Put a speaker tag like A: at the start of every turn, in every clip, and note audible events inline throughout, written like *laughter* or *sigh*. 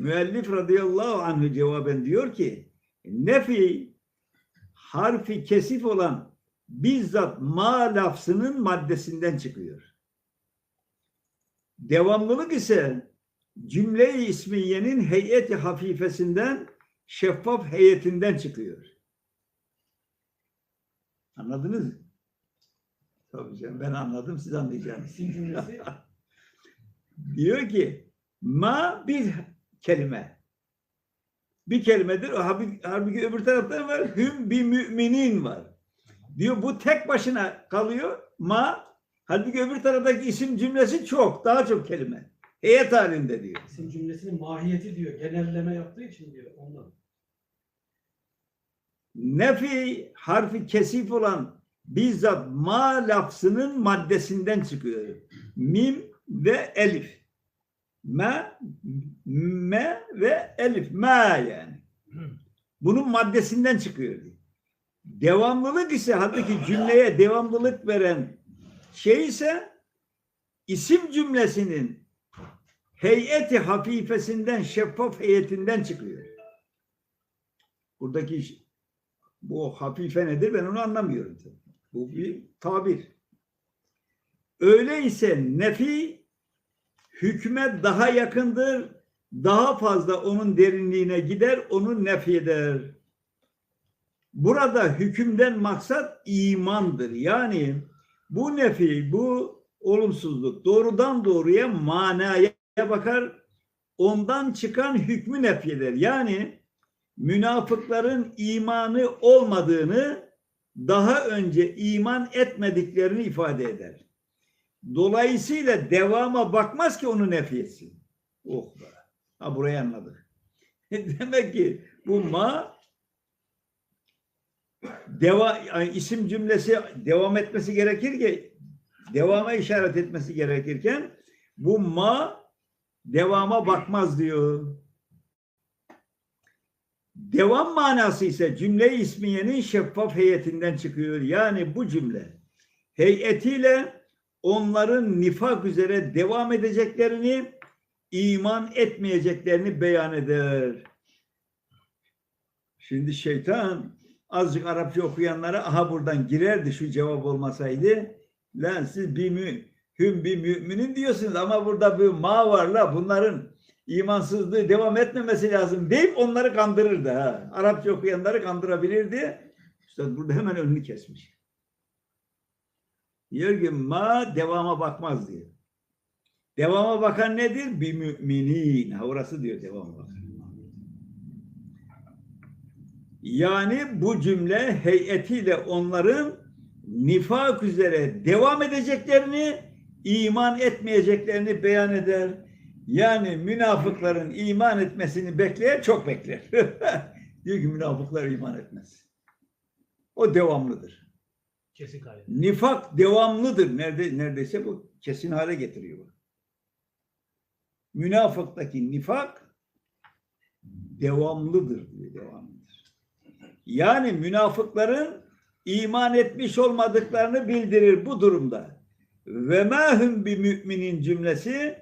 A: müellif radıyallahu anhü cevaben diyor ki nefi harfi kesif olan bizzat ma lafzının maddesinden çıkıyor. Devamlılık ise cümle-i ismiyenin heyeti hafifesinden şeffaf heyetinden çıkıyor. Anladınız mı? Tabii canım ben anladım siz anlayacaksınız. *laughs* Diyor ki ma bir kelime. Bir kelimedir. Halbuki, öbür tarafta var. Hüm bir müminin var. Diyor bu tek başına kalıyor. Ma halbuki öbür taraftaki isim cümlesi çok. Daha çok kelime. Heyet halinde diyor.
B: isim cümlesinin mahiyeti diyor. Genelleme yaptığı için diyor ondan.
A: Nefi harfi kesif olan bizzat ma lafzının maddesinden çıkıyor. Mim ve elif. Me, me ve elif. Ma yani. Bunun maddesinden çıkıyor. Devamlılık ise halbuki cümleye devamlılık veren şey ise isim cümlesinin heyeti hafifesinden şeffaf heyetinden çıkıyor. Buradaki bu hafife nedir ben onu anlamıyorum. Bu bir tabir. Öyleyse nefi hükme daha yakındır, daha fazla onun derinliğine gider, onu nefi eder. Burada hükümden maksat imandır. Yani bu nefi, bu olumsuzluk doğrudan doğruya manaya bakar, ondan çıkan hükmü nefi eder. Yani münafıkların imanı olmadığını daha önce iman etmediklerini ifade eder. Dolayısıyla devama bakmaz ki onu nefi etsin. Oh be. Ha burayı anladık. *laughs* Demek ki bu ma deva yani isim cümlesi devam etmesi gerekir ki devama işaret etmesi gerekirken bu ma devama bakmaz diyor. Devam manası ise cümle ismiyenin şeffaf heyetinden çıkıyor. Yani bu cümle heyetiyle onların nifak üzere devam edeceklerini, iman etmeyeceklerini beyan eder. Şimdi şeytan azıcık Arapça okuyanlara aha buradan girerdi şu cevap olmasaydı. Lan siz bir mü, hüm bir müminin diyorsunuz ama burada bir ma var la bunların imansızlığı devam etmemesi lazım deyip onları kandırırdı. Ha. Arapça okuyanları kandırabilirdi. İşte burada hemen önünü kesmiş. Ki ma devama bakmaz diyor. Devama bakan nedir? Bir müminin. Ha, orası diyor devama bakan. Yani bu cümle heyetiyle onların nifak üzere devam edeceklerini, iman etmeyeceklerini beyan eder. Yani münafıkların iman etmesini bekleyen çok bekler. *laughs* diyor ki münafıklar iman etmez. O devamlıdır.
B: Kesin kaydı.
A: Nifak devamlıdır. Nerede, neredeyse bu kesin hale getiriyor. bu. Münafıktaki nifak devamlıdır diyor, devamlıdır. Yani münafıkların iman etmiş olmadıklarını bildirir bu durumda. Ve mahum bir müminin cümlesi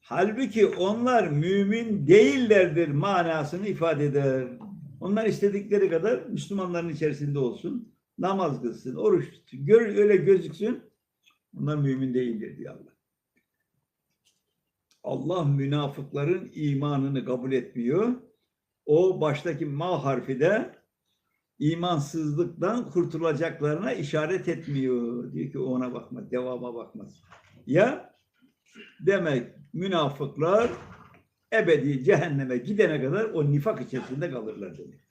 A: halbuki onlar mümin değillerdir manasını ifade eder. Onlar istedikleri kadar Müslümanların içerisinde olsun namaz kılsın, oruç tutsun, gör, öyle gözüksün. Bunlar mümin değildir diyor Allah. Allah münafıkların imanını kabul etmiyor. O baştaki ma harfi de imansızlıktan kurtulacaklarına işaret etmiyor. Diyor ki ona bakmaz, devama bakmaz. Ya demek münafıklar ebedi cehenneme gidene kadar o nifak içerisinde kalırlar demek.